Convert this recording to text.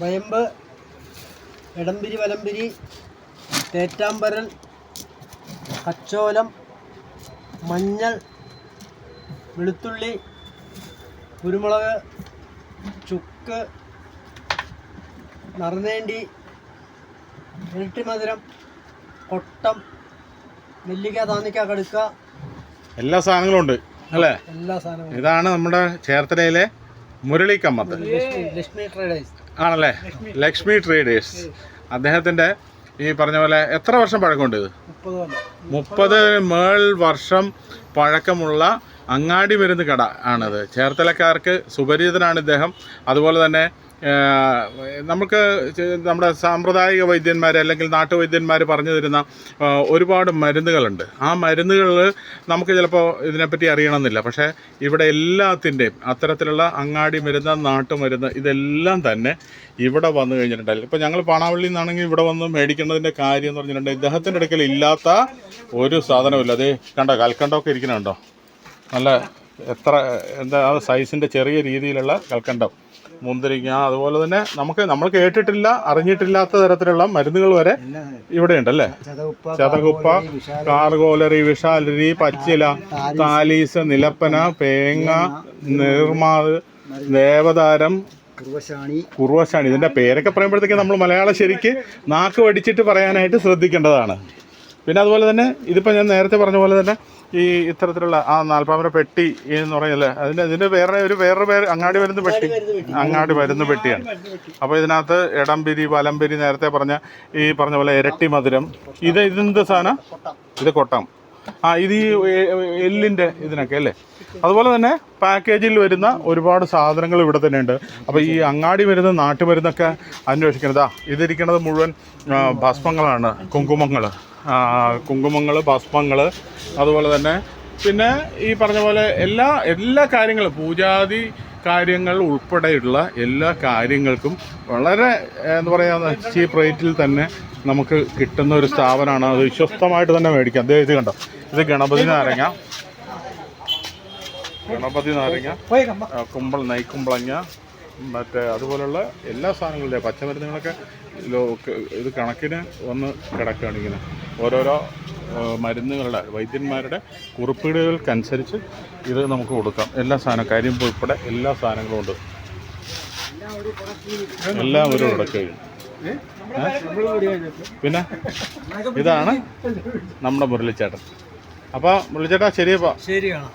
വയമ്പ് എടംപിരി വലമ്പിരി തേറ്റാമ്പരൽ കച്ചോലം മഞ്ഞൾ വെളുത്തുള്ളി കുരുമുളക് ചുക്ക് നറുനേണ്ടി ഇരട്ടിമധുരം കൊട്ടം നെല്ലിക്ക താന്നിക്ക കടുക്ക. എല്ലാ സാധനങ്ങളും ഉണ്ട് അല്ലേ? എല്ലാ സാധനങ്ങളും ഇതാണ് നമ്മുടെ ചേർത്തലയിലെ മുരളി കമ്മത്ത്. ലക്ഷ്മി ലക്ഷ്മി ട്രേഡേഴ്സ്. ആണല്ലേ? ലക്ഷ്മി ട്രേഡേഴ്സ്. അദ്ദേഹത്തിന്റെ ഈ പറഞ്ഞ പോലെ എത്ര വർഷം പഴക്കമുണ്ട് ഇത്? മുപ്പത് മേൾ വർഷം പഴക്കമുള്ള അങ്ങാടി മരുന്ന് കട ആണിത്. ചേർത്തലക്കാർക്ക് സുപരിചിതനാണ് ഇദ്ദേഹം. അതുപോലെ തന്നെ നമുക്ക് നമ്മുടെ സാമ്പ്രദായിക വൈദ്യന്മാർ അല്ലെങ്കിൽ നാട്ടുവൈദ്യന്മാർ പറഞ്ഞു തരുന്ന ഒരുപാട് മരുന്നുകളുണ്ട്. ആ മരുന്നുകൾ നമുക്ക് ചിലപ്പോൾ ഇതിനെപ്പറ്റി അറിയണമെന്നില്ല. പക്ഷേ ഇവിടെ എല്ലാത്തിന്റെയും അത്തരത്തിലുള്ള അങ്ങാടി മരുന്ന് നാട്ടുമരുന്ന് ഇതെല്ലാം തന്നെ ഇവിടെ വന്നു കഴിഞ്ഞിട്ടുണ്ടായിരുന്നു ഇപ്പോൾ ഞങ്ങൾ പാണാവള്ളിയിൽ നിന്നാണെങ്കിൽ ഇവിടെ വന്ന് മേടിക്കേണ്ടതിന്റെ കാര്യം എന്ന് പറഞ്ഞിട്ടുണ്ടെങ്കിൽ ഇദ്ദേഹത്തിന്റെ അടുക്കൽ ഇല്ലാത്ത ഒരു സാധനമില്ല അതേ കണ്ടോ കൽക്കണ്ടമൊക്കെ ഇരിക്കണുണ്ടോ നല്ല എത്ര എന്താ സൈസിന്റെ ചെറിയ രീതിയിലുള്ള കൽക്കണ്ടം. മുന്തിരിങ്ങ അതുപോലെ തന്നെ നമുക്ക് നമ്മൾ കേട്ടിട്ടില്ല അറിഞ്ഞിട്ടില്ലാത്ത തരത്തിലുള്ള മരുന്നുകൾ വരെ ഇവിടെ ഉണ്ടല്ലേ? ചതകുപ്പ കാർഗോലറി വിഷാലരി. പച്ചില താലീസ് നിലപ്പന പേങ്ങ നീർമാവ് ദേവതാരം കുർവശാണി കുർവശാണി ഇതിന്റെ പേരൊക്കെ പറയുമ്പോഴത്തേക്ക് നമ്മൾ മലയാളം ശരിക്ക് നാക്ക് വടിച്ചിട്ട് പറയാനായിട്ട് ശ്രദ്ധിക്കേണ്ടതാണ്. പിന്നെ അതുപോലെ തന്നെ ഇതിപ്പോൾ ഞാൻ നേരത്തെ പറഞ്ഞ പോലെ തന്നെ ഈ ഇത്തരത്തിലുള്ള ആ നാൽപ്പാമര പെട്ടി എന്ന് പറയുന്നത് അതിന് ഇതിന് വേറെ ഒരു വേറെ പേര് അങ്ങാടി വരുന്ന പെട്ടി. അങ്ങാടി വരുന്ന പെട്ടിയാണ്. അപ്പോൾ ഇതിനകത്ത് ഇടംപിരി വലംപിരി നേരത്തെ പറഞ്ഞ ഈ പറഞ്ഞ പോലെ ഇരട്ടി മധുരം. ഇത് ഇതെന്ത് സാധനം? ഇത് കൊട്ടം. ആ ഇത് ഈ എല്ലിന്റെ ഇതിനൊക്കെ അല്ലേ? അതുപോലെ തന്നെ പാക്കേജിൽ വരുന്ന ഒരുപാട് സാധനങ്ങൾ ഇവിടെ തന്നെ ഉണ്ട്. അപ്പോൾ ഈ അങ്ങാടി വരുന്ന നാട്ടുമരുന്നൊക്കെ അന്വേഷിക്കുന്നത്. ആ ഇതിരിക്കുന്നത് മുഴുവൻ ഭസ്മങ്ങളാണ് കുങ്കുമങ്ങൾ കുങ്കുമങ്ങൾ ഭസ്മങ്ങൾ അതുപോലെ തന്നെ പിന്നെ ഈ പറഞ്ഞ പോലെ എല്ലാ എല്ലാ കാര്യങ്ങളും പൂജാതി കാര്യങ്ങൾ ഉൾപ്പെടെയുള്ള എല്ലാ കാര്യങ്ങൾക്കും വളരെ എന്താ പറയുക ചീപ്പ് റേറ്റിൽ തന്നെ നമുക്ക് കിട്ടുന്ന ഒരു സ്ഥാപനമാണ്. അത് വിശ്വസ്തമായിട്ട് തന്നെ മേടിക്കാം. അതേ ഇത് കണ്ടോ? ഇത് ഗണപതി നാരങ്ങ. ഗണപതി നാരങ്ങ കുമ്പൾ നെയ്ക്കുമ്പളങ്ങ മറ്റേ അതുപോലുള്ള എല്ലാ സാധനങ്ങളുടെ പച്ചമരുന്നുകളൊക്കെ ഇത് കണക്കിന് വന്ന് കിടക്കുകയാണ് ഇങ്ങനെ. ഓരോരോ മരുന്നുകളുടെ വൈദ്യന്മാരുടെ കുറിപ്പീടുകൾക്കനുസരിച്ച് ഇത് നമുക്ക് കൊടുക്കാം. എല്ലാ സാധനം കരിമ്പ് ഉൾപ്പെടെ എല്ലാ സാധനങ്ങളും ഉണ്ട്. എല്ലാം ഒരു കിടക്കുകയും പിന്നെ? ഇതാണ് നമ്മുടെ മുരളിച്ചേട്ടൻ. അപ്പോൾ മുരളിച്ചേട്ടാ ശരിയപ്പാ? ശരിയാണ്.